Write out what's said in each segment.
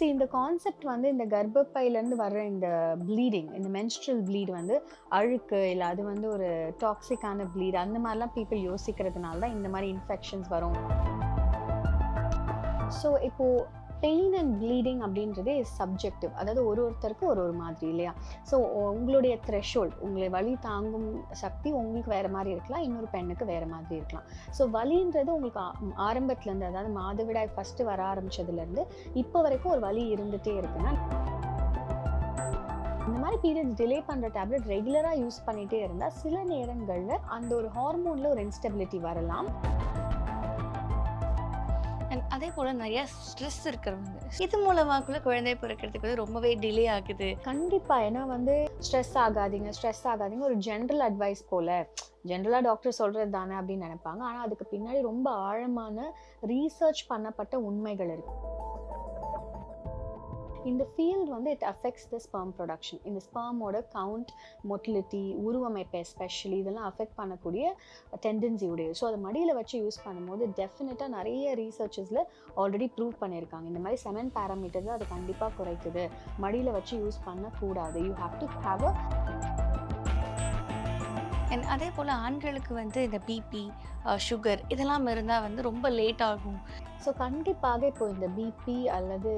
So இந்த concept வந்து இந்த கர்ப்பப்பையிலேருந்து வர்ற இந்த ப்ளீடிங் இந்த மென்ஸ்ட்ரல் ப்ளீட் வந்து அழுக்கு இல்லை அது வந்து ஒரு டாக்ஸிக்கான ப்ளீட் அந்த மாதிரிலாம் பீப்புள் யோசிக்கிறதுனால தான் இந்த மாதிரி இன்ஃபெக்ஷன்ஸ் வரும். ஸோ இப்போது பெயின் அண்ட் ப்ளீடிங் அப்படின்றதே சப்ஜெக்டிவ் அதாவது ஒரு ஒருத்தருக்கு ஒரு ஒரு மாதிரி இல்லையா? ஸோ உங்களுடைய த்ரெஷோல்ட் உங்களை வலி தாங்கும் சக்தி உங்களுக்கு வேறு மாதிரி இருக்கலாம் இன்னொரு பெண்ணுக்கு வேறு மாதிரி இருக்கலாம். ஸோ வலின்றது உங்களுக்கு ஆரம்பத்துலேருந்து அதாவது மாதவிடாய் ஃபஸ்ட்டு வர ஆரம்பித்ததுலேருந்து இப்போ வரைக்கும் ஒரு வலி இருந்துகிட்டே இருக்குன்னா இந்த மாதிரி பீரியட்ஸ் டிலே பண்ணுற டேப்லெட் ரெகுலராக யூஸ் பண்ணிகிட்டே இருந்தால் சில நேரங்களில் அந்த ஒரு ஹார்மோனில் ஒரு இன்ஸ்டெபிலிட்டி வரலாம். அதே போல் நிறைய ஸ்ட்ரெஸ் இருக்கிறவங்க. இது மூலமாக கூட குழந்தை பிறக்கிறதுக்கு வந்து ரொம்பவே டிலே ஆகுது. கண்டிப்பாக ஏன்னா வந்து ஸ்ட்ரெஸ் ஆகாதீங்க ஸ்ட்ரெஸ் ஆகாதீங்க ஒரு ஜென்ரல் அட்வைஸ் போல். ஜென்ரலாக டாக்டர் சொல்கிறது தானே அப்படின்னு நினைப்பாங்க. ஆனால் அதுக்கு பின்னாடி ரொம்ப ஆழமான ரீசர்ச் பண்ணப்பட்ட உண்மைகள் இருக்கு. இந்த ஃபீல்ட் வந்து it affects the sperm production இந்த ஸ்பெர்மோட கவுண்ட் மொட்டிலிட்டி உருவமைப்பு எஸ்பெஷலி இதெல்லாம் அஃபெக்ட் பண்ணக்கூடிய டெண்டன்சி உடைய ஸோ அதை மடியில் வச்சு யூஸ் பண்ணும்போது டெஃபினட்டாக நிறைய ரீசர்ச்சஸில் ஆல்ரெடி ப்ரூவ் பண்ணியிருக்காங்க. இந்த மாதிரி செவன் பேராமீட்டர்ஸ் அது கண்டிப்பாக குறைக்குது. மடியில் வச்சு யூஸ் பண்ணக்கூடாது. You have to have a and அதே போல் ஆண்களுக்கு வந்து இந்த பிபி சுகர் இதெல்லாம் இருந்தால் வந்து ரொம்ப லேட் ஆகும். ஸோ கண்டிப்பாக இப்போ இந்த பிபி அல்லது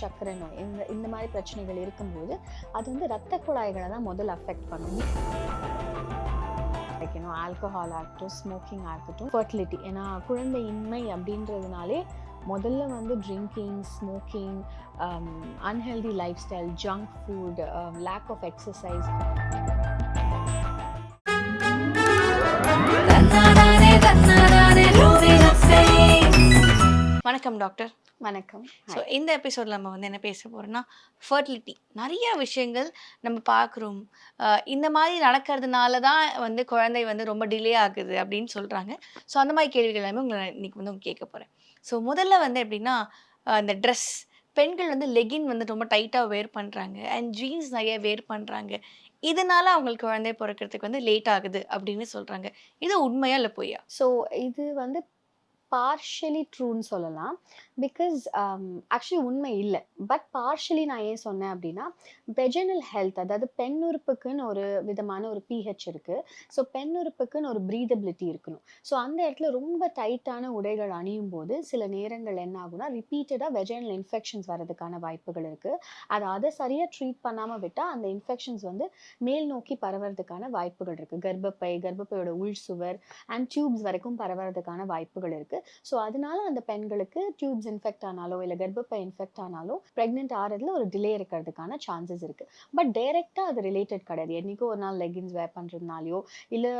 சக்கர நோய் இந்த இந்த மாதிரி பிரச்சனைகள் இருக்கும்போது அது வந்து ரத்த குழாய்களை தான் முதல்ல அஃபெக்ட் பண்ணும். வைக்கணும். ஆல்கஹால் ஆகட்டும் ஸ்மோக்கிங் ஆகட்டும் ஃபர்டிலிட்டி ஏன்னா குழந்தையின்மை அப்படின்றதுனாலே முதல்ல வந்து drinking smoking unhealthy lifestyle junk food lack of exercise வணக்கம் டாக்டர். வணக்கம். ஸோ இந்த எபிசோடில் நம்ம வந்து என்ன பேச போகிறோம்னா ஃபர்டிலிட்டி நிறைய விஷயங்கள் நம்ம பார்க்குறோம். இந்த மாதிரி நடக்கிறதுனால தான் வந்து குழந்தை வந்து ரொம்ப டிலே ஆகுது அப்படின்னு சொல்கிறாங்க ஸோ அந்த மாதிரி கேள்விகள் எல்லாமே உங்களை நான் இன்னைக்கு வந்து கேட்க போகிறேன் ஸோ முதல்ல வந்து எப்படின்னா அஹ், இந்த ட்ரெஸ் பெண்கள் வந்து லெகின் வந்து ரொம்ப டைட்டாக வேர் பண்ணுறாங்க அண்ட் ஜீன்ஸ் நிறைய வேர் பண்ணுறாங்க இதனால அவங்களுக்கு குழந்தை பிறக்கிறதுக்கு வந்து லேட் ஆகுது அப்படின்னு சொல்கிறாங்க இது உண்மையா இல்லை பொய்யா? ஸோ இது வந்து பார்ஷியலி ட்ரூன்னு சொல்லலாம். பிகாஸ் ஆக்சுவலி um, உண்மை இல்லை. பட் பார்ஷியலி நான் ஏன் சொன்னேன் அப்படின்னா வெஜனல் ஹெல்த் அதாவது பெண் உறுப்புக்குன்னு ஒரு விதமான ஒரு பிஹெச் இருக்குது ஸோ பெண் உறுப்புக்குன்னு ஒரு ப்ரீதபிலிட்டி இருக்கணும். ஸோ அந்த இடத்துல ரொம்ப டைட்டான உடைகள் அணியும் போது சில நேரங்கள் என்ன ஆகும்னா ரிப்பீட்டடாக வெஜனல் இன்ஃபெக்ஷன்ஸ் வர்றதுக்கான வாய்ப்புகள் இருக்குது அதை அதை சரியாக ட்ரீட் பண்ணாமல் விட்டால் அந்த இன்ஃபெக்ஷன்ஸ் வந்து மேல் நோக்கி பரவறதுக்கான வாய்ப்புகள் இருக்குது கர்ப்பப்பை கர்ப்பப்பையோட உள் சுவர் அண்ட் டியூப்ஸ் வரைக்கும் பரவறதுக்கான வாய்ப்புகள் இருக்குது ஸோ அதனால அந்த பெண்களுக்கு டியூப்ஸ் இன்ஃபெக்ட் ஆனாலோ இல்லை கர்ப்பப்பை இன்ஃபெக்ட் ஆனாலோ ப்ரெக்னென்ட் ஆகிறதுல ஒரு டிலே இருக்கிறதுக்கான சான்சஸ் இருக்குது பட் டைரெக்டாக அது ரிலேட்டட் கிடையாது. என்றைக்கோ ஒரு நாள் லெகின்ஸ் வேர் பண்ணுறதுனாலையோ இல்லை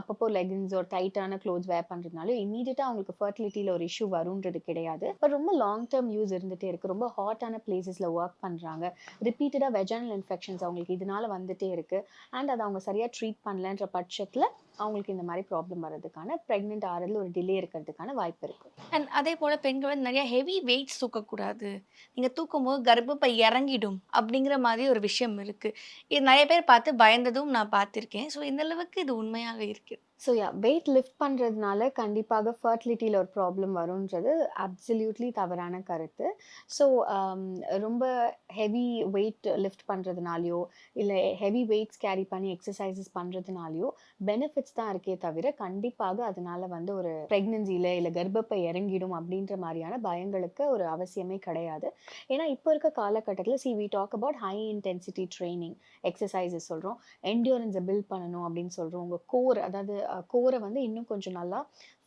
அப்பப்போ லெகின்ஸ் ஒரு டைட்டான க்ளோத்ஸ் வேர் பண்ணுறதுனாலையோ இமீடியட்டாக அவங்களுக்கு ஃபர்டிலிட்டியில் ஒரு இஷ்யூ வரும்ன்றது கிடையாது. பட் ரொம்ப லாங் டேர்ம் யூஸ் இருந்துகிட்டே இருக்குது ரொம்ப ஹாட்டான பிளேசஸில் ஒர்க் பண்ணுறாங்க ரிப்பீட்டடாக வெஜனல் இன்ஃபெக்ஷன்ஸ் அவங்களுக்கு இதனால வந்துட்டே இருக்குது அண்ட் அதை அவங்க சரியாக ட்ரீட் பண்ணலன்ற பட்சத்தில் அவங்களுக்கு இந்த மாதிரி ப்ராப்ளம் வர்றதுக்கான ப்ரெக்னென்ட் ஆகிறதுல ஒரு டிலே இருக்கிறதுக்கான வாய்ப்பு இருக்குது அண்ட் அதே போல் பெண்கள் வந்து நிறைய ஹெவி வெயிட்ஸ் தூக்கக்கூடாது. நீங்கள் தூக்கும்போது கர்ப்பப்பை இறங்கிடும் அப்படிங்கிற மாதிரி ஒரு விஷயம் இருக்குது இது நிறைய பேர் பார்த்து பயந்ததும் நான் பார்த்துருக்கேன். ஸோ இந்த அளவுக்கு இது உண்மையாக இருக்கு. ஸோ யா வெயிட் லிஃப்ட் பண்ணுறதுனால கண்டிப்பாக ஃபர்டிலிட்டியில் ஒரு ப்ராப்ளம் வரும்ன்றது அப்சல்யூட்லி தவறான கருத்து. ஸோ um, ரொம்ப ஹெவி வெயிட் லிஃப்ட் பண்ணுறதுனாலையோ இல்லை ஹெவி வெயிட்ஸ் கேரி பண்ணி எக்ஸசைசஸ் பண்ணுறதுனாலையோ பெனிஃபிட்ஸ் தான் இருக்கே தவிர கண்டிப்பாக அதனால வந்து ஒரு ப்ரெக்னென்சியில் இல்லை கர்ப்பப்பை இறங்கிடும் அப்படின்ற மாதிரியான பயங்களுக்கு ஒரு அவசியமே கிடையாது. ஏன்னா இப்போ இருக்க காலகட்டத்தில் see we talk about high intensity training exercises சொல்கிறோம் என்டியூரன்ஸை பில்ட் பண்ணணும் அப்படின்னு சொல்கிறோம் உங்கள் கோர் அதாவது கோரை வந்து இன்னும் கொஞ்சம் நல்லா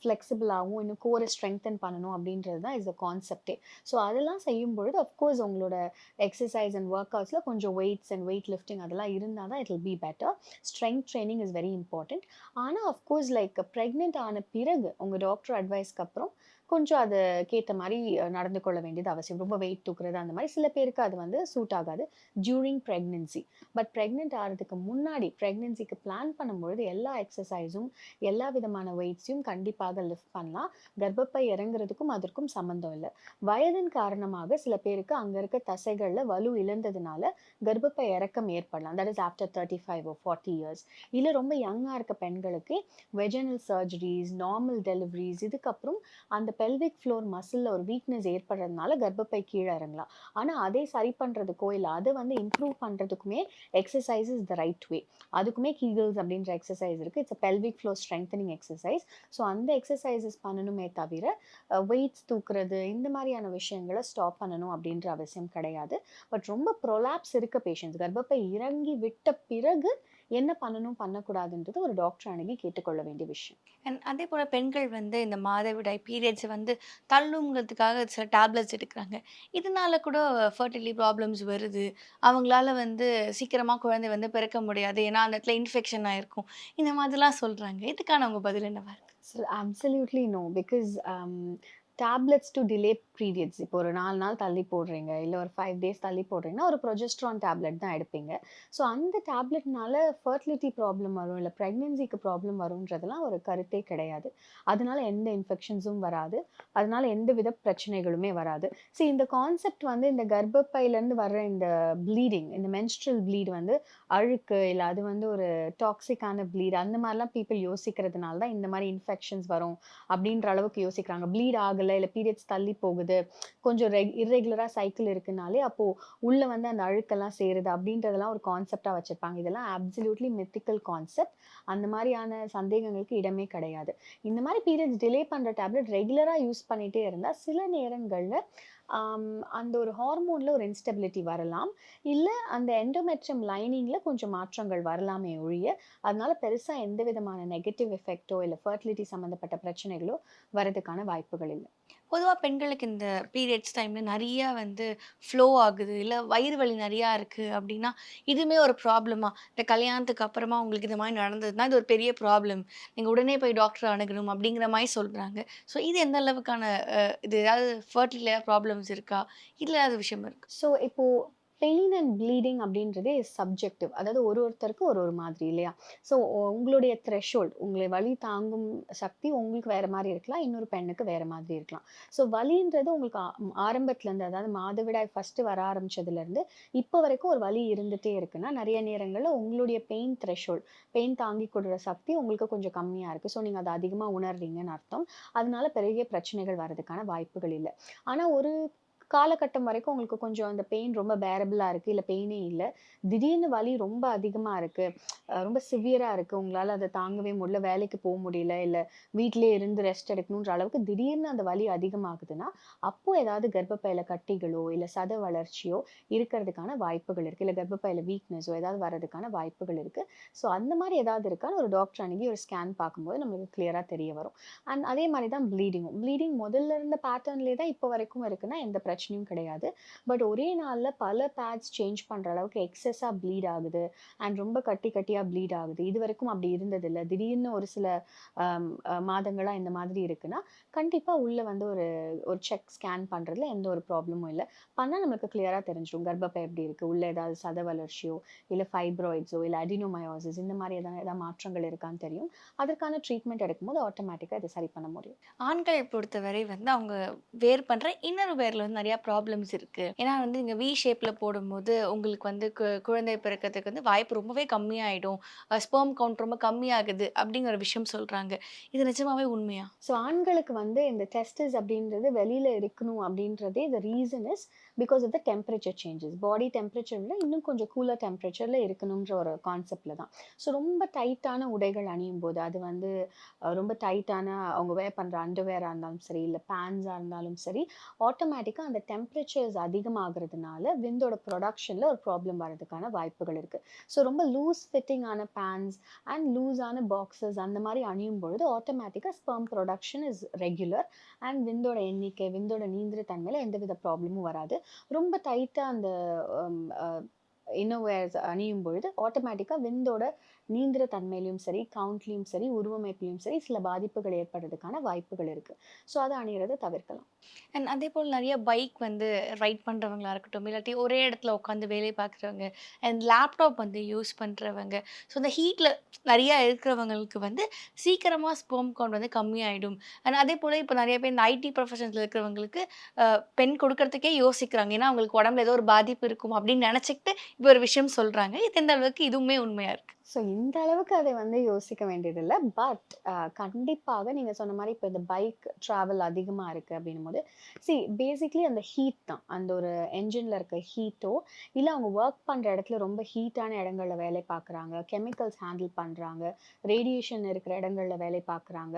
ஃப்ளெக்சிபிளாகவும் இன்னும் கோரை ஸ்ட்ரெங்தன் பண்ணணும் அப்படின்றது தான் இஸ் அ கான்செப்டே ஸோ அதெல்லாம் செய்யும் பொழுது அஃப்கோர்ஸ் உங்களோட எக்ஸசைஸ் அண்ட் ஒர்க் அவுட்ஸில் கொஞ்சம் வெயிட்ஸ் அண்ட் வெயிட் லிஃப்டிங் அதெல்லாம் இருந்தால் தான் it will be better strength training is very important ஆனால் அஃப்கோர்ஸ் லைக் ப்ரெக்னென்ட் ஆன பிறகு உங்கள் டாக்டர் அட்வைஸ்க்கு அப்புறம் கொஞ்சம் அதுக்கேற்ற மாதிரி நடந்து கொள்ள வேண்டியது அவசியம். ரொம்ப வெயிட் தூக்குறது அந்த மாதிரி சில பேருக்கு அது வந்து சூட் ஆகாது டியூரிங் ப்ரெக்னென்சி பட் ப்ரெக்னென்ட் ஆகிறதுக்கு முன்னாடி ப்ரெக்னென்சிக்கு பிளான் பண்ணும்பொழுது எல்லா எக்ஸசைஸும் எல்லா விதமான வெயிட்ஸையும் கண்டிப்பாக லிஃப்ட் பண்ணலாம் கர்ப்பப்பை இறங்குறதுக்கும் அதற்கும் சம்மந்தம் இல்லை வயதின் காரணமாக சில பேருக்கு அங்கே இருக்க தசைகளில் வலு இழந்ததுனால கர்ப்பப்பை இறக்கம் ஏற்படலாம் that is after thirty five or forty years இல்லை ரொம்ப யங்காக இருக்க பெண்களுக்கு வெஜனல் சர்ஜரிஸ் நார்மல் டெலிவரிஸ் இதுக்கப்புறம் அந்த பெல்விக் ஃப்ளோர் மசில்ல ஒரு வீக்னஸ் ஏற்படுறதுனால கர்ப்பப்பை கீழே இறங்கலாம். ஆனால் அதை சரி பண்ணுறதுக்கோ இல்லை அதை வந்து improve பண்ணுறதுக்குமே exercise is the right way. அதுக்குமே கீகிள்ஸ் அப்படின்ற எக்ஸசைஸ் இருக்கு. It's pelvic floor strengthening exercise so அந்த எக்ஸசைசஸ் பண்ணணுமே தவிர, வெயிட்ஸ் தூக்குறது இந்த மாதிரியான விஷயங்கள ஸ்டாப் பண்ணணும் அப்படின்ற அவசியம் கிடையாது. பட் ரொம்ப ப்ரொலாப்ஸ் இருக்க பேஷண்ட்ஸ் கர்ப்பப்பை இறங்கி விட்ட பிறகு என்ன பண்ணணும், பண்ணக்கூடாதுன்றது ஒரு டாக்டர் அணுகி கேட்டுக்கொள்ள வேண்டிய விஷயம். அண்ட் அதே போல பெண்கள் வந்து இந்த மாதவிடாய் பீரியட்ஸ் வந்து தள்ளணுங்கிறதுக்காக சில டேப்லெட்ஸ் எடுக்குறாங்க. இதனால கூட ஃபெர்டிலிட்டி ப்ராப்ளம்ஸ் வருது. அவங்களால வந்து சீக்கிரமா குழந்தை வந்து பிறக்க முடியாது. ஏன்னா, அந்த இடத்துல இன்ஃபெக்ஷன் ஆயிருக்கும். இந்த மாதிரிலாம் சொல்றாங்க. இதுக்கான உங்க பதில் என்னவா இருக்கு? So absolutely no. Because tablets to delay periods இப்போ ஒரு நாலு நாள் தள்ளி போடுறீங்க, இல்லை ஒரு ஃபைவ் டேஸ் தள்ளி போடுறீங்கன்னா, ஒரு ப்ரொஜெஸ்ட்ரான் டேப்லெட் தான் எடுப்பீங்க. ஸோ அந்த டேப்லெட்னால ஃபெர்டிலிட்டி ப்ராப்ளம் வரும், இல்லை ப்ரெக்னென்சிக்கு ப்ராப்ளம் வரும்ன்றதெல்லாம் ஒரு கருத்தே கிடையாது. அதனால எந்த இன்ஃபெக்ஷன்ஸும் வராது. அதனால எந்தவித பிரச்சனைகளுமே வராது. ஸோ இந்த கான்செப்ட் வந்து இந்த கர்ப்பப்பையிலேருந்து வர்ற இந்த ப்ளீடிங், இந்த மென்ஸ்ட்ரல் ப்ளீட் வந்து அழுக்கு, இல்லை அது வந்து ஒரு டாக்ஸிக்கான ப்ளீட் அந்த மாதிரிலாம் பீப்புள் யோசிக்கிறதுனால தான் இந்த மாதிரி இன்ஃபெக்ஷன்ஸ் வரும் அப்படின்ற அளவுக்கு யோசிக்கிறாங்க. ப்ளீட் ஆகலை இல்ல பீரியட்ஸ் தள்ளி போகுது, கொஞ்சம் ரெக் இர்ரெகுலராக சைக்கிள் இருக்குனாலே, அப்போ உள்ள வந்து அந்த அழுக்கெல்லாம் சேருது அப்படின்றதெல்லாம் ஒரு கான்செப்டாக வச்சிருப்பாங்க. இதெல்லாம் அப்சல்யூட்லி மெத்திக்கல் கான்செப்ட். அந்த மாதிரியான சந்தேகங்களுக்கு இடமே கிடையாது. இந்த மாதிரி பீரியட்ஸ் டிலே பண்ற டேப்லெட் ரெகுலரா யூஸ் பண்ணிட்டே இருந்தால் சில நேரங்கள்ல அந்த ஒரு ஹார்மோன்ல ஒரு இன்ஸ்டெபிலிட்டி வரலாம். இல்லை அந்த எண்டோமெட்ரம் லைனிங்கில் கொஞ்சம் மாற்றங்கள் வரலாமே ஒழிய, அதனால பெருசா எந்த விதமான நெகட்டிவ் எஃபெக்ட்டோ, இல்லை ஃபர்டிலிட்டி சம்மந்தப்பட்ட பிரச்சனைகளோ வரதுக்கான வாய்ப்புகள் இல்லை பொதுவாக பெண்களுக்கு இந்த பீரியட்ஸ் டைமில் நிறையா வந்து ஃப்ளோ ஆகுது. இல்லை வயிறு வலி நிறையா இருக்குது அப்படின்னா, இதுவுமே ஒரு ப்ராப்ளமாக இந்த கல்யாணத்துக்கு அப்புறமா உங்களுக்கு இது மாதிரி நடந்ததுன்னா, இது ஒரு பெரிய ப்ராப்ளம். நீங்கள் உடனே போய் டாக்டர் அணுகணும் அப்படிங்கிற மாதிரி சொல்கிறாங்க ஸோ இது எந்த அளவுக்கான இது ஏதாவது ஃபெர்டிலிட்டில ப்ராப்ளம்ஸ் இருக்கா? இல்லை ஏதாவது விஷயம் இருக்குது ஸோ இப்போது பெயின் அண்ட் ப்ளீடிங் அப்படின்றதே சப்ஜெக்டிவ். அதாவது ஒரு ஒருத்தருக்கு ஒரு ஒரு மாதிரி இல்லையா? ஸோ உங்களுடைய த்ரெஷோல்ட் உங்களை வலி தாங்கும் சக்தி உங்களுக்கு வேற மாதிரி இருக்கலாம். இன்னொரு பெண்ணுக்கு வேற மாதிரி இருக்கலாம். ஸோ வலின்றது உங்களுக்கு ஆ ஆரம்பத்துலேருந்து அதாவது மாதவிடாய் ஃபஸ்ட்டு வர ஆரம்பித்ததுலேருந்து இப்போ வரைக்கும் ஒரு வலி இருந்துட்டே இருக்குன்னா, நிறைய நேரங்களில் உங்களுடைய பெயின் த்ரெஷோல்ட் பெயின் தாங்கி கொடுற சக்தி உங்களுக்கு கொஞ்சம் கம்மியா இருக்கு. ஸோ நீங்க அதை அதிகமா உணர்றீங்கன்னு அர்த்தம். அதனால பெரிய பிரச்சனைகள் வர்றதுக்கான வாய்ப்புகள் இல்லை ஆனா ஒரு காலகட்டம் வரைக்கும் உங்களுக்கு கொஞ்சம் அந்த பெயின் ரொம்ப பேரபிளாக இருக்குது இல்லை பெயினே இல்லை. திடீர்னு வலி ரொம்ப அதிகமாக இருக்குது ரொம்ப சிவியராக இருக்குது உங்களால் அதை தாங்கவே முடியல, வேலைக்கு போக முடியல, இல்லை வீட்டிலே இருந்து ரெஸ்ட் எடுக்கணுன்ற அளவுக்கு திடீர்னு அந்த வலி அதிகமாகுதுன்னா, அப்போ ஏதாவது கர்ப்பப்பையில கட்டிகளோ, இல்லை சத வளர்ச்சியோ இருக்கிறதுக்கான வாய்ப்புகள் இருக்குது இல்லை கர்ப்பப்பையில வீக்னஸோ ஏதாவது வர்றதுக்கான வாய்ப்புகள் இருக்குது ஸோ அந்த மாதிரி ஏதாவது இருக்கான்னு ஒரு டாக்டர் அணுகி ஒரு ஸ்கேன் பார்க்கும்போது நம்மளுக்கு கிளியராக தெரிய வரும். அண்ட் அதே மாதிரி தான் ப்ளீடிங்கும். ப்ளீடிங் முதல்ல இருந்த பேட்டர்ன்லேயே தான் இப்போ வரைக்கும் இருக்குன்னா, எந்த பிரச்சனை பிரச்சனையும் கிடையாது. பட் ஒரே நாள்ல பல பேட்ஸ் சேஞ்ச் பண்ற அளவுக்கு எக்ஸஸா ப்ளீட் ஆகுது. அண்ட் ரொம்ப கட்டி கட்டியா ப்ளீட் ஆகுது. இது வரைக்கும் அப்படி இருந்ததில்லை திடீர்னு ஒரு சில மாதங்களாக மாதங்களா இந்த மாதிரி இருக்குன்னா, கண்டிப்பா உள்ள வந்து ஒரு ஒரு செக் ஸ்கேன் பண்றதுல எந்த ஒரு ப்ராப்ளமும் இல்லை பண்ணா நமக்கு கிளியரா தெரிஞ்சிடும் கர்ப்பப்பை எப்படி இருக்கு? உள்ள ஏதாவது சத வளர்ச்சியோ, இல்லை ஃபைப்ராய்ட்ஸோ, இல்ல அடினோமயோசிஸ் இந்த மாதிரி ஏதாவது ஏதாவது மாற்றங்கள் இருக்கான்னு தெரியும். அதற்கான ட்ரீட்மெண்ட் எடுக்கும்போது ஆட்டோமேட்டிக்காக இதை சரி பண்ண முடியும். ஆண்களை பொறுத்தவரை வந்து அவங்க வேர் பண்ற இன்னொரு வேரில் வந்து நிறைய நிறையா ப்ராப்ளம்ஸ் இருக்கு. ஏன்னா வந்து இங்கே வி ஷேப்பில் போடும்போது உங்களுக்கு வந்து கு குழந்தை பிறக்கறதுக்கு வந்து வாய்ப்பு ரொம்பவே கம்மியாயிடும். அ கவுண்ட் ரொம்ப கம்மியாகுது அப்படிங்கிற ஒரு விஷயம் சொல்கிறாங்க இது நிஜமாவே உண்மையா? ஸோ ஆண்களுக்கு வந்து இந்த டெஸ்டஸ் அப்படின்றது வெளியில் இருக்கணும் அப்படின்றதே இந்த reason is because of the temperature changes. Body டெம்பரேச்சரில் இன்னும் கொஞ்சம் கூலர் டெம்பரேச்சரில் இருக்கணுன்ற ஒரு கான்செப்டில் தான். ஸோ ரொம்ப டைட்டான உடைகள் அணியும் போது அது வந்து ரொம்ப டைட்டான அவங்க வேர் பண்ணுற அண்டர்வேராக இருந்தாலும் சரி, இல்லை பேண்ட்ஸாக இருந்தாலும் சரி, ஆட்டோமேட்டிக்காக அந்த டெம்பரேச்சர்ஸ் அதிகமாகிறதுனால விந்தோட ப்ரொடக்ஷனில் ஒரு ப்ராப்ளம் வர்றதுக்கான வாய்ப்புகள் இருக்கு. ஸோ ரொம்ப லூஸ் ஃபிட்டிங்கான பேண்ட்ஸ் அண்ட் லூஸான பாக்ஸஸ் அந்த மாதிரி அணியும் பொழுது ஆட்டோமேட்டிக்கா sperm production is regular and விந்தோட எண்ணிக்கை, விந்தோட நீந்திர தன்மையில் எந்தவித ப்ராப்ளமும் வராது. ரொம்ப டைட்டாக அந்த um, uh, இன்னோவேர்ஸ் அணியும் பொழுது ஆட்டோமேட்டிக்காக விந்தோட நீந்திர தன்மையிலையும் சரி, கவுண்ட்லேயும் சரி, உருவமைப்புலையும் சரி சில பாதிப்புகள் ஏற்படுறதுக்கான வாய்ப்புகள் இருக்குது ஸோ அதை அணியறத தவிர்க்கலாம். அண்ட் அதே போல் நிறைய பைக் வந்து ரைட் பண்ணுறவங்களா இருக்கட்டும், இல்லாட்டி ஒரே இடத்துல உட்காந்து வேலை பார்க்குறவங்க, அண்ட் லேப்டாப் வந்து யூஸ் பண்ணுறவங்க ஸோ இந்த ஹீட்டில் நிறையா இருக்கிறவங்களுக்கு வந்து சீக்கிரமாக ஸ்போம் கவுண்ட் வந்து கம்மியாயிடும். அண்ட் அதே போல் இப்போ நிறைய பேர் இந்த ஐடி ப்ரொஃபஷன்ஸில் இருக்கிறவங்களுக்கு பெண் கொடுக்கறதுக்கே யோசிக்கிறாங்க. ஏன்னா அவங்களுக்கு உடம்புல ஏதோ ஒரு பாதிப்பு இருக்கும் அப்படின்னு நினச்சிக்கிட்டு இப்படி ஒரு விஷயம் சொல்றாங்க. இது எந்த அளவுக்கு இதுவுமே உண்மையா இருக்கு? ஸோ இந்த அளவுக்கு அதை வந்து யோசிக்க வேண்டியதில்லை பட் கண்டிப்பாக நீங்கள் சொன்ன மாதிரி இப்போ இந்த பைக் ட்ராவல் அதிகமா இருக்கு அப்படின்னும்போது, சி பேசிக்கலி அந்த ஹீட் தான். அந்த ஒரு என்ஜின்ல இருக்க ஹீட்டோ, இல்லை அவங்க ஒர்க் பண்ணுற இடத்துல ரொம்ப ஹீட்டான இடங்கள்ல வேலை பார்க்குறாங்க, கெமிக்கல்ஸ் ஹேண்டில் பண்றாங்க, ரேடியேஷன் இருக்கிற இடங்கள்ல வேலை பார்க்குறாங்க.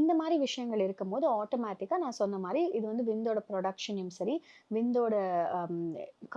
இந்த மாதிரி விஷயங்கள் இருக்கும்போது ஆட்டோமேட்டிக்காக நான் சொன்ன மாதிரி இது வந்து விந்தோட ப்ரொடக்ஷனையும் சரி, விந்தோட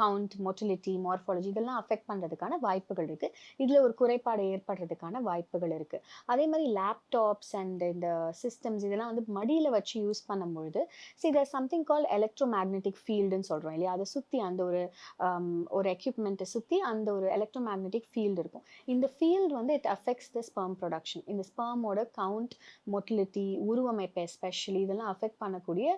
கவுண்ட், மொட்டிலிட்டி மார்ஃபாலஜி இதெல்லாம் அஃபெக்ட் பண்றதுக்கான வாய்ப்புகள் இருக்குது இதில் ஒரு குறைபாடு ஏற்படுறதுக்கான வாய்ப்புகள் இருக்குது அதே மாதிரி லேப்டாப்ஸ் அண்ட் இந்த சிஸ்டம்ஸ் இதெல்லாம் வந்து மடியில் வச்சு யூஸ் பண்ணும்பொழுது, see there's something call electromagnetic ஃபீல்டுன்னு சொல்கிறோம் இல்லையா? அதை சுற்றி அந்த ஒரு um, ஒரு எக்யூப்மெண்ட்டை சுற்றி அந்த ஒரு எலக்ட்ரோ மேக்னெட்டிக் ஃபீல்டு இருக்கும். இந்த ஃபீல்டு வந்து it affects the sperm production இந்த ஸ்பெர்மோட கவுண்ட், மொட்டிலிட்டி உருவமைப்பை எஸ்பெஷலி இதெல்லாம் அஃபெக்ட் பண்ணக்கூடிய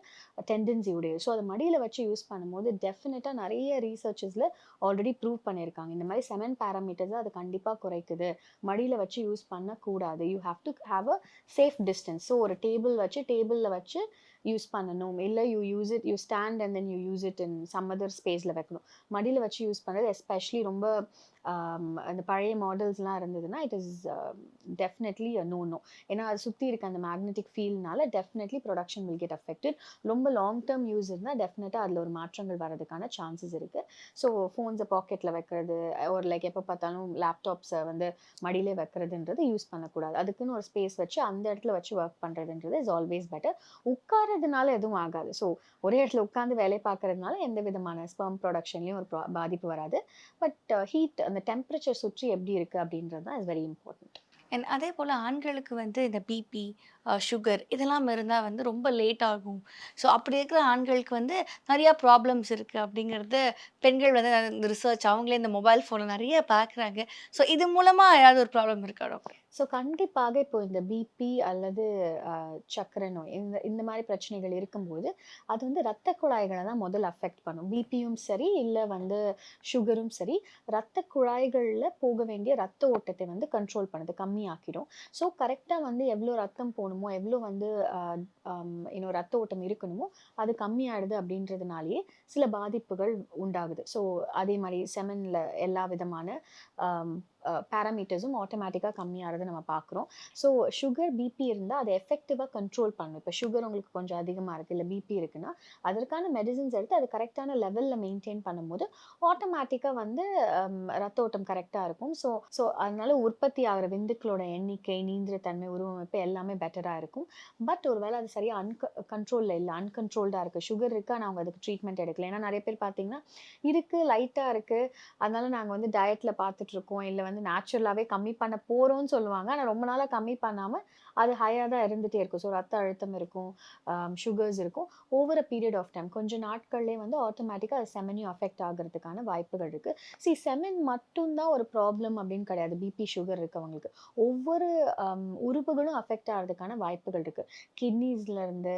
டெண்டன்சி உடையது. ஸோ அதை மடியில் வச்சு யூஸ் பண்ணும்போது டெஃபினட்டாக நிறைய ரீசர்ச்சஸில் ஆல்ரெடி ப்ரூவ் பண்ணியிருக்காங்க. இந்த மாதிரி செவன் பாராமீட்டர்ஸ அது கண்டிப்பாக குறைக்குது. மடியில் வச்சு யூஸ் பண்ணக்கூடாது. You have to have a safe distance. So ஒரு டேபிள் வச்சு டேபிளில் வச்சு யூஸ் பண்ணணும். இல்லை you use it you stand and then you use it in some other ஸ்பேஸில் வைக்கணும். மடியில் வச்சு யூஸ் பண்ணுறது எஸ்பெஷலி ரொம்ப அந்த பழைய மாடல்ஸ்லாம் இருந்ததுன்னா, it is definitely a no no. ஏன்னா அது சுற்றி இருக்க அந்த magnetic ஃபீல்னால definitely production will get affected. ரொம்ப லாங் டேர்ம் யூஸ் இருந்தால் டெஃபினட்டாக அதில் ஒரு மாற்றங்கள் வரதுக்கான சான்சஸ் இருக்குது ஸோ ஃபோன்ஸை பாக்கெட்டில் வைக்கிறது, ஒரு லைக் எப்போ பார்த்தாலும் லேப்டாப்ஸை வந்து மடியிலே வைக்கிறதுன்றது யூஸ் பண்ணக்கூடாது. அதுக்குன்னு ஒரு ஸ்பேஸ் வச்சு அந்த இடத்துல வச்சு ஒர்க் பண்ணுறதுன்றது இஸ் ஆல்வேஸ் பெட்டர். உட்கார்றதுனால எதுவும் ஆகாது. ஸோ ஒரே இடத்துல உட்காந்து வேலை பார்க்கறதுனால எந்த விதமான ஸ்பெர்ம் ப்ரொடக்ஷன்லேயும் ஒரு ப்ரா பாதிப்பு வராது. பட் ஹீட் அந்த டெம்பரேச்சர் சுற்றி எப்படி இருக்குது அப்படின்றது தான் இஸ் வெரி இம்பார்ட்டன்ட். அண்ட் அதே போல் ஆண்களுக்கு வந்து இந்த பிபி, சுகர் இதெல்லாம் இருந்தால் வந்து ரொம்ப லேட் ஆகும். ஸோ அப்படி இருக்கிற ஆண்களுக்கு வந்து நிறையா ப்ராப்ளம்ஸ் இருக்குது அப்படிங்கிறது பெண்கள் வந்து இந்த ரிசர்ச் அவங்களே இந்த மொபைல் ஃபோனில் நிறைய பார்க்குறாங்க. ஸோ இது மூலமாக ஏதாவது ஒரு ப்ராப்ளம் இருக்கா டாக்டர்? ஸோ கண்டிப்பாக இப்போ இந்த பிபி அல்லது சக்கரை நோய் இந்த இந்த மாதிரி பிரச்சனைகள் இருக்கும்போது, அது வந்து ரத்த குழாய்களை தான் முதல் அஃபெக்ட் பண்ணும். பிபியும் சரி, இல்லை வந்து சுகரும் சரி, ரத்த குழாய்களில் போக வேண்டிய ரத்த ஓட்டத்தை வந்து கண்ட்ரோல் பண்ணுது, கம்மியாக்கிடும். ஸோ கரெக்டாக வந்து எவ்வளோ ரத்தம் போகணும் இருக்கணுமோ எவ்வளோ வந்து இன்னும் ரத்த ஓட்டம் இருக்கணுமோ, அது கம்மியாயிடுது அப்படின்றதுனாலேயே சில பாதிப்புகள் உண்டாகுது. ஸோ அதே மாதிரி செமனில் எல்லா விதமான பாராமீட்டர்ஸும் ஆட்டோமேட்டிக்காக கம்மியாகிறது நம்ம பார்க்குறோம். ஸோ சுகர், பிபி இருந்தால் அதை எஃபெக்டிவாக கண்ட்ரோல் பண்ணும். இப்போ சுகர் உங்களுக்கு கொஞ்சம் அதிகமாக இருக்குது இல்லை பிபி இருக்குன்னா, அதற்கான மெடிசின்ஸ் எடுத்து அது கரெக்டான லெவலில் மெயின்டெயின் பண்ணும்போது, ஆட்டோமேட்டிக்காக வந்து ரத்த ஓட்டம் கரெக்டாக இருக்கும். ஸோ ஸோ அதனால உற்பத்தி ஆகுற விந்துக்களோட எண்ணிக்கை, நீந்திர தன்மை, உருவமைப்பு எல்லாமே பெட்டராக இருக்கும். பட் ஒருவேளை அது சரியாக அன்க கண்ட்ரோலில் இல்லை அன்கண்ட்ரோல்டாக இருக்குது சுகர் இருக்கா நான் அவங்க அதுக்கு ட்ரீட்மெண்ட் எடுக்கல. ஏன்னா நிறைய பேர் பார்த்தீங்கன்னா, இருக்குது லைட்டாக இருக்குது அதனால நாங்கள் வந்து டயட்டில் பார்த்துட்ருக்கோம் இல்லை வந்து வந்து நேச்சுரலாகவே கம்மி பண்ண போகிறோம்னு சொல்லுவாங்க. ஆனால் ரொம்ப நாளாக கம்மி பண்ணாமல் அது ஹையாக தான் இருந்துகிட்டே இருக்கும். ஸோ ரத்த அழுத்தம் இருக்கும், um, சுகர்ஸ் இருக்கும். Over a period of time கொஞ்சம் நாட்கள்லேயே வந்து ஆட்டோமேட்டிக்காக அது செமனையும் அஃபெக்ட் ஆகுறதுக்கான வாய்ப்புகள் இருக்குது சி செமன் மட்டும்தான் ஒரு ப்ராப்ளம் அப்படின்னு கிடையாது. பிபி, சுகர் இருக்கவங்களுக்கு. ஒவ்வொரு um, உறுப்புகளும் அஃபெக்ட் ஆகிறதுக்கான வாய்ப்புகள் இருக்குது கிட்னிஸ்லேருந்து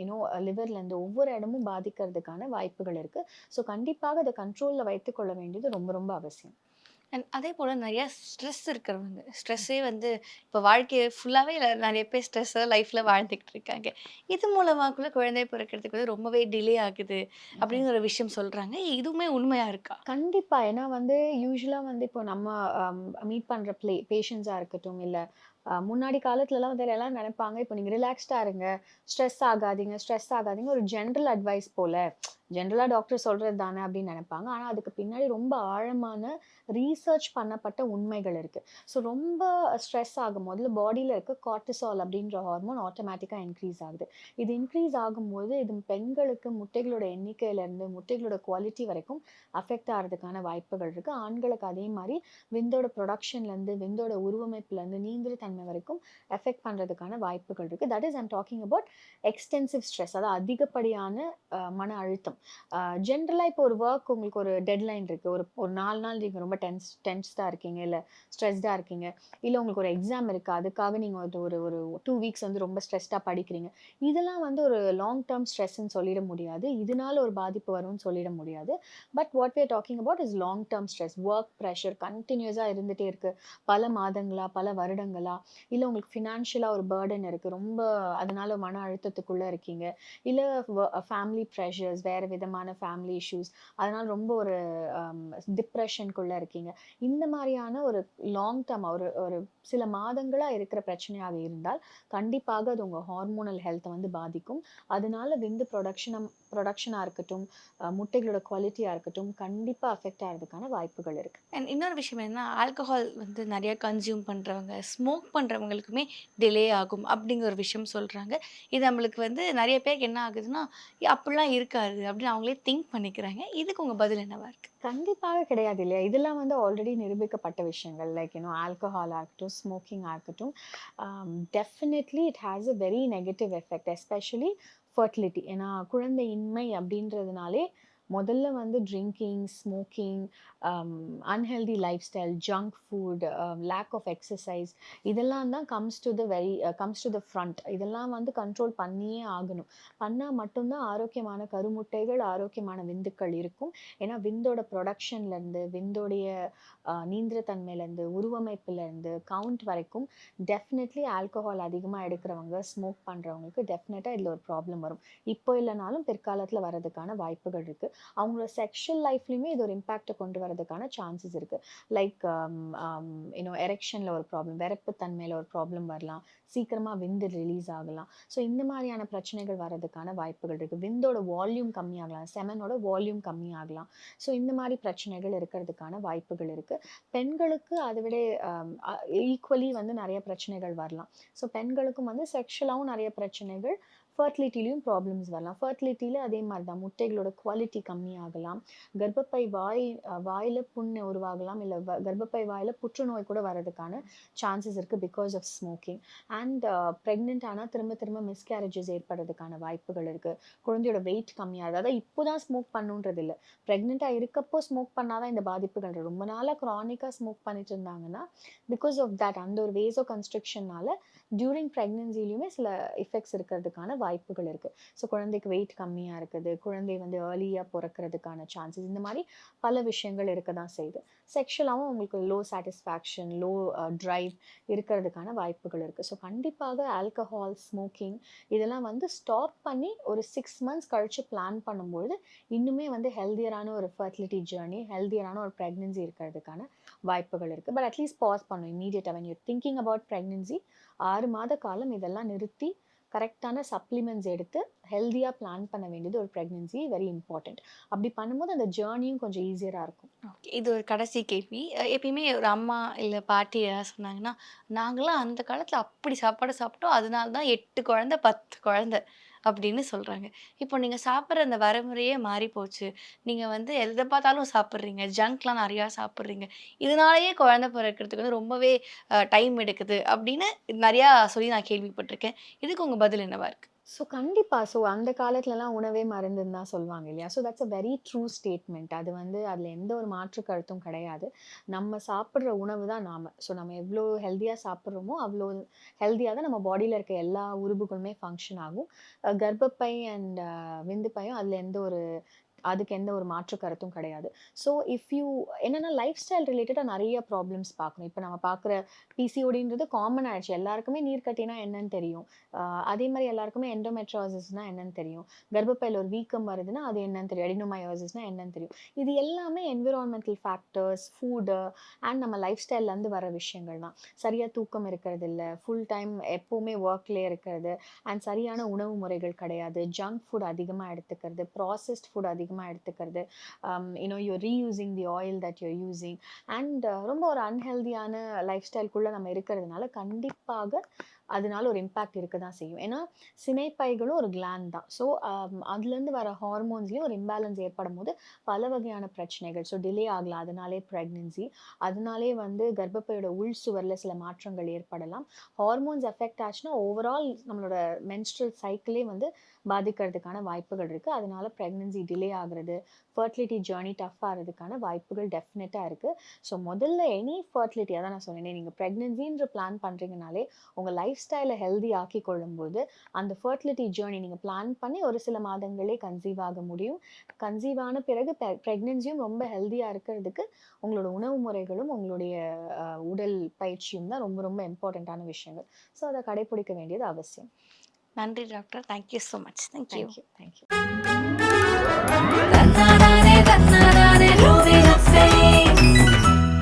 யூனோ um, லிவர்லேருந்து ஒவ்வொரு இடமும் பாதிக்கிறதுக்கான வாய்ப்புகள் இருக்குது ஸோ கண்டிப்பாக அதை கண்ட்ரோலில் வைத்துக்கொள்ள வேண்டியது ரொம்ப ரொம்ப அவசியம். அண்ட் அதே போல நெறையா ஸ்ட்ரெஸ் இருக்கிறவங்க, ஸ்ட்ரெஸ்ஸே வந்து இப்போ வாழ்க்கைய ஃபுல்லாவே நெறைய பேர் ஸ்ட்ரெஸ்ஸா லைஃப்ல வாழ்ந்துகிட்டு இருக்காங்க. இது மூலமா கூட குழந்தை பிறக்கிறதுக்கு வந்து ரொம்பவே டிலே ஆகுது அப்படின்னு ஒரு விஷயம் சொல்றாங்க. இதுவுமே உண்மையா இருக்கா? கண்டிப்பா. ஏன்னா வந்து யூசுவலா வந்து இப்போ நம்ம மீட் பண்ற ப்ளே பேஷண்ட்ஸா இருக்கட்டும், இல்ல முன்னாடி காலத்துலலாம் வந்து எல்லாரும் நெனைப்பாங்க, இப்போ நீங்க ரிலாக்ஸ்டா இருங்க, ஸ்ட்ரெஸ் ஆகாதீங்க, ஸ்ட்ரெஸ் ஆகாதீங்க. ஒரு ஜெனரல் அட்வைஸ் போல. ஜென்ரலாக டாக்டர் சொல்கிறது தானே அப்படின்னு நினைப்பாங்க. ஆனால் அதுக்கு பின்னாடி ரொம்ப ஆழமான ரீசர்ச் பண்ணப்பட்ட உண்மைகள் இருக்குது ஸோ ரொம்ப ஸ்ட்ரெஸ் ஆகும் முதல்ல பாடியில் இருக்க கார்டிசால் அப்படின்ற ஹார்மோன் ஆட்டோமேட்டிக்காக இன்க்ரீஸ் ஆகுது. இது இன்க்ரீஸ் ஆகும்போது இது பெண்களுக்கு முட்டைகளோட எண்ணிக்கையிலேருந்து முட்டைகளோட குவாலிட்டி வரைக்கும் அஃபெக்ட் ஆகிறதுக்கான வாய்ப்புகள் இருக்குது ஆண்களுக்கு அதே மாதிரி விந்தோட ப்ரொடக்ஷன்லேருந்து விந்தோட உருவமைப்புலேருந்து, நீந்திர தன்மை வரைக்கும் எஃபெக்ட் பண்ணுறதுக்கான வாய்ப்புகள் இருக்குது that is I'm talking about extensive stress அதாவது அதிகப்படியான மன அழுத்தம். ஜென்ரலாக இப்போ ஒரு ஒர்க் உங்களுக்கு ஒரு டெட்லைன் இருக்கு. ஒரு ஒரு நாலு நாள் நீங்கள் ரொம்ப டென்ஸ் டென்ஸ்டாக இருக்கீங்க, இல்ல ஸ்ட்ரெஸ்டாக இருக்கீங்க. இல்லை உங்களுக்கு ஒரு எக்ஸாம் இருக்கு. அதுக்காக நீங்க ஒரு ஒரு ஒரு டூ வீக்ஸ் வந்து ரொம்ப ஸ்ட்ரெஸ்டா படிக்கிறீங்க. இதெல்லாம் வந்து ஒரு லாங் டேர்ம் ஸ்ட்ரெஸ்ன்னு சொல்லிட முடியாது. இதனால ஒரு பாதிப்பு வரும்னு சொல்லிட முடியாது. But what we are talking about is long term stress. Work pressure கண்டினியூஸாக இருந்துகிட்டே இருக்கு. பல மாதங்களா, பல வருடங்களா, இல்லை உங்களுக்கு ஃபினான்ஷியலாக ஒரு பர்டன் இருக்கு. ரொம்ப அதனால மன அழுத்தத்துக்குள்ள இருக்கீங்க. இல்லை ஃபேமிலி ப்ரெஷர்ஸ் வேறு விதமான ஃபேமிலி இஷ்யூஸ் அதனால் ரொம்ப ஒரு um, டிப்ரெஷனுக்குள்ளே இருக்கீங்க. இந்த மாதிரியான ஒரு லாங் டேர்ம் ஒரு ஒரு சில மாதங்களாக இருக்கிற பிரச்சனையாக இருந்தால் கண்டிப்பாக அது உங்கள் ஹார்மோனல் ஹெல்த்தை வந்து பாதிக்கும். அதனால விந்து ப்ரொடக்ஷனம் ப்ரொடக்ஷனாக இருக்கட்டும் முட்டைகளோட குவாலிட்டியாக இருக்கட்டும் கண்டிப்பாக அஃபெக்ட் ஆகிறதுக்கான வாய்ப்புகள் இருக்குது அண்ட் இன்னொரு விஷயம் என்னன்னா ஆல்கஹால் வந்து நிறைய கன்சியூம் பண்ணுறவங்க ஸ்மோக் பண்ணுறவங்களுக்குமே டிலே ஆகும் அப்படிங்கிற ஒரு விஷயம் சொல்கிறாங்க இது நம்மளுக்கு வந்து நிறைய பேருக்கு என்ன ஆகுதுன்னா அப்படிலாம் இருக்காது அப்படின்னு அவங்களே திங்க் பண்ணிக்கிறாங்க. இதுக்கு உங்கள் பதில் என்னவா இருக்கு? கண்டிப்பாக கிடையாது இல்லையா? இதெல்லாம் வந்து ஆல்ரெடி நிரூபிக்கப்பட்ட விஷயங்கள். லைக் யூனோ ஆல்கஹாலாக இருக்கட்டும் ஸ்மோக்கிங்காக இருக்கட்டும் definitely it has a very negative effect especially fertility ஏன்னா குழந்தையின்மை அப்படின்றதுனாலே முதல்ல வந்து drinking smoking unhealthy lifestyle junk food lack of exercise இதெல்லாம் தான் comes to the very comes to the front இதெல்லாம் வந்து கண்ட்ரோல் பண்ணியே ஆகணும். பண்ணால் மட்டும்தான் ஆரோக்கியமான கருமுட்டைகள் ஆரோக்கியமான விந்துக்கள் இருக்கும். ஏன்னா விந்தோட ப்ரொடக்ஷன்லேருந்து விந்தோடைய uh, நீந்திரத்தன்மையிலேருந்து உருவமைப்புலேருந்து கவுண்ட் வரைக்கும் டெஃபினெட்லி ஆல்கஹால் அதிகமாக எடுக்கிறவங்க ஸ்மோக் பண்ணுறவங்களுக்கு டெஃபினட்டாக இதில் ஒரு ப்ராப்ளம் வரும். இப்போ இல்லைனாலும் பிற்காலத்தில் வர்றதுக்கான வாய்ப்புகள் இருக்குது அவங்களோட செக்ஷுவல் லைஃப்லையுமே இது ஒரு இம்பேக்டை கொண்டு வரதுக்கான சான்சஸ் இருக்குது லைக் இன்னும் எரெக்ஷனில் ஒரு ப்ராப்ளம் விரப்பு தன்மையில் ஒரு ப்ராப்ளம் வரலாம். சீக்கிரமாக விந்து ரிலீஸ் ஆகலாம். ஸோ இந்த மாதிரியான பிரச்சனைகள் வர்றதுக்கான வாய்ப்புகள் இருக்குது விந்தோட வால்யூம் கம்மியாகலாம். செமனோட வால்யூம் கம்மியாகலாம். ஸோ இந்த மாதிரி பிரச்சனைகள் இருக்கிறதுக்கான வாய்ப்புகள் இருக்குது பெண்களுக்கு அதை விட um, ஈக்குவலி வந்து நிறைய பிரச்சனைகள் வரலாம். ஸோ பெண்களுக்கும் வந்து செக்ஷுவலாகவும் நிறைய பிரச்சனைகள் ஃபர்டிலிட்டிலையும் ப்ராப்ளம்ஸ் வரலாம். ஃபர்டிலிட்டியில் அதே மாதிரி தான் முட்டைகளோட குவாலிட்டி கம்மியாகலாம். கர்ப்பப்பை வாய் வாயில் புண்ணு உருவாகலாம். இல்லை கர்ப்பப்பை வாயில் புற்றுநோய் கூட வர்றதுக்கான சான்சஸ் இருக்குது because of smoking and pregnant ஆனால் திரும்ப திரும்ப மிஸ்கேரேஜஸ் ஏற்படுறதுக்கான வாய்ப்புகள் இருக்குது குழந்தையோட வெயிட் கம்மியாக அதாவது இப்போ தான் ஸ்மோக் பண்ணுன்றது இல்லை ப்ரெக்னெண்ட்டாக இருக்கப்போ ஸ்மோக் பண்ணாதான் இந்த பாதிப்புகள் ரொம்ப நாளாக க்ரானிக்காக ஸ்மோக் பண்ணிட்டு இருந்தாங்கன்னா பிகாஸ் ஆஃப் தட் அந்த ஒரு வேஸோ கன்ஸ்ட்ரக்ஷனால டியூரிங் ப்ரெக்னென்சிலையுமே சில எஃபெக்ட்ஸ் இருக்கிறதுக்கான வாய்ப்புகள் இருக்குது ஸோ குழந்தைக்கு வெயிட் கம்மியாக இருக்குது குழந்தை வந்து ஏர்லியாக பிறக்கிறதுக்கான சான்சஸ் இந்த மாதிரி பல விஷயங்கள் இருக்க தான் செய்யுது செக்ஷுவலாகவும் உங்களுக்கு லோ சாட்டிஸ்ஃபேக்ஷன் லோ ட்ரைவ் இருக்கிறதுக்கான வாய்ப்புகள் இருக்குது ஸோ கண்டிப்பாக ஆல்கஹால் ஸ்மோக்கிங் இதெல்லாம் வந்து ஸ்டாப் பண்ணி ஒரு சிக்ஸ் மந்த்ஸ் கழித்து பிளான் பண்ணும்பொழுது இன்னுமே வந்து ஹெல்தியரான ஒரு ஃபர்டிலிட்டி ஜேர்னி ஹெல்தியரான ஒரு ப்ரெக்னென்சி இருக்கிறதுக்கான வாய்ப்புகள் இருக்குது பட் அட்லீஸ்ட் பாஸ் பண்ணும் இமீடியட்டாக when you thinking about pregnancy ஆறு மாத காலம் இதெல்லாம் நிறுத்தி கரெக்டான சப்ளிமெண்ட்ஸ் எடுத்து ஹெல்த்தியாக பிளான் பண்ண வேண்டியது ஒரு ப்ரெக்னென்சி வெரி இம்பார்ட்டண்ட் அப்படி பண்ணும்போது அந்த ஜேர்னியும் கொஞ்சம் ஈஸியராக இருக்கும். ஓகே இது ஒரு கடைசி கேள்வி. எப்பயுமே ஒரு அம்மா இல்லை பாட்டி ஏதாவது சொன்னாங்கன்னா நாங்களாம் அந்த காலத்தில் அப்படி சாப்பாடு சாப்பிட்டோம். அதனால தான் எட்டு குழந்தை பத்து குழந்தை. அப்படின்னு சொல்கிறாங்க இப்போ நீங்கள் சாப்பிட்ற அந்த வரமுறையே மாறி போச்சு நீங்கள் வந்து எதை பார்த்தாலும் சாப்பிட்றீங்க. ஜங்க்லாம் நிறையா சாப்பிட்றீங்க. இதனாலேயே குழந்தை பிறக்கிறதுக்கு வந்து ரொம்பவே டைம் எடுக்குது அப்படின்னு நிறையா சொல்லி நான் கேள்விப்பட்டிருக்கேன். இதுக்கு உங்கள் பதில் என்னவா இருக்குது ஸோ கண்டிப்பாக ஸோ அந்த காலத்துலலாம் உணவே மருந்துன்னு தான் சொல்லுவாங்க இல்லையா? So that's a very true statement அது வந்து அதில் எந்த ஒரு மாற்று கருத்தும் கிடையாது. நம்ம சாப்பிட்ற உணவு தான் நாம். ஸோ நம்ம எவ்வளோ ஹெல்த்தியாக சாப்பிட்றோமோ அவ்வளோ ஹெல்த்தியாக தான் நம்ம பாடியில் இருக்க எல்லா உறுப்புகளுமே ஃபங்க்ஷன் ஆகும். கர்ப்பப்பை அண்ட் விந்துப்பையும் அதில் எந்த ஒரு அதுக்கு எந்த ஒரு மாற்று கருத்தும் கிடையாது. ஸோ இஃப் யூ என்னென்னா லைஃப் ஸ்டைல் ரிலேட்டடாக நிறைய ப்ராப்ளம்ஸ் பார்க்கணும். இப்போ நம்ம பார்க்குற பிசிஓடின்றது காமன் ஆயிடுச்சு. எல்லாருக்குமே நீர்க்கட்டினா என்னன்னு தெரியும். அதே மாதிரி எல்லாருக்குமே எண்டோமெட்ரோசிஸ்னா என்னன்னு தெரியும். கர்ப்பப்பையில் ஒரு வீக்கம் வருதுன்னா அது என்னன்னு தெரியும். எடினோமயோசிஸ்னா என்னன்னு தெரியும். இது எல்லாமே என்விரான்மெண்டல் ஃபேக்டர்ஸ் ஃபுட்டு அண்ட் நம்ம லைஃப் ஸ்டைல்லேருந்து வர விஷயங்கள் தான். சரியாக தூக்கம் இருக்கிறது இல்லை ஃபுல் டைம் எப்போவுமே ஒர்க்லேயே இருக்கிறது அண்ட் சரியான உணவு முறைகள் கிடையாது. ஜங்க் ஃபுட் அதிகமாக எடுத்துக்கிறது ப்ராசஸ்ட் ஃபுட் அதிகம் அதிகமாக எடுத்துக்கிறது. You know you reusing the oil that you're using and ரொம்ப ஒரு அன்ஹெல்தியான லைஃப் ஸ்டைல்குள்ளே நம்ம இருக்கிறதுனால கண்டிப்பாக அதனால ஒரு இம்பேக்ட் இருக்க தான் செய்யும். ஏன்னா சினைப்பைகளும் ஒரு கிளாண்ட் தான். ஸோ um, அதுலேருந்து வர ஹார்மோன்ஸ்லேயும் ஒரு இம்பேலன்ஸ் ஏற்படும் போது பல வகையான பிரச்சனைகள். ஸோ டிலே ஆகலாம். அதனாலே ப்ரெக்னென்சி அதனாலே வந்து கர்ப்பப்பையோட உள் சுவரில் சில மாற்றங்கள் ஏற்படலாம். ஹார்மோன்ஸ் எஃபெக்ட் ஆச்சுன்னா ஓவரால் நம்மளோட மென்ஸ்ட்ரல் சைக்கிளே வந்து பாதிக்கிறதுக்கான வாய்ப்புகள் இருக்குது அதனால ப்ரெக்னென்சி டிலே ஆகிறது ஃபர்டிலிட்டி ஜேர்னி டஃப் ஆகிறதுக்கான வாய்ப்புகள் டெஃபினட்டாக இருக்குது ஸோ முதல்ல எனி ஃபர்டிலிட்டி அதான் நான் சொன்னேனே நீங்கள் ப்ரெக்னென்சின்ற பிளான் பண்ணுறீங்கனாலே உங்கள் லைஃப் ஸ்டைலை ஹெல்தி ஆக்கி கொள்ளும்போது அந்த ஃபர்டிலிட்டி ஜேர்னி நீங்கள் பிளான் பண்ணி ஒரு சில மாதங்களே கன்சீவ் ஆக முடியும். கன்சீவ் ஆன பிறகு ப்ரெக்னென்சியும் ரொம்ப ஹெல்தியாக இருக்கிறதுக்கு உங்களோட உணவு முறைகளும் உங்களுடைய உடல் பயிற்சியும் தான் ரொம்ப ரொம்ப இம்பார்ட்டண்ட்டான விஷயங்கள். ஸோ அதை கடைபிடிக்க வேண்டியது அவசியம். நன்றி doctor. Thank you so much thank you thank you thank you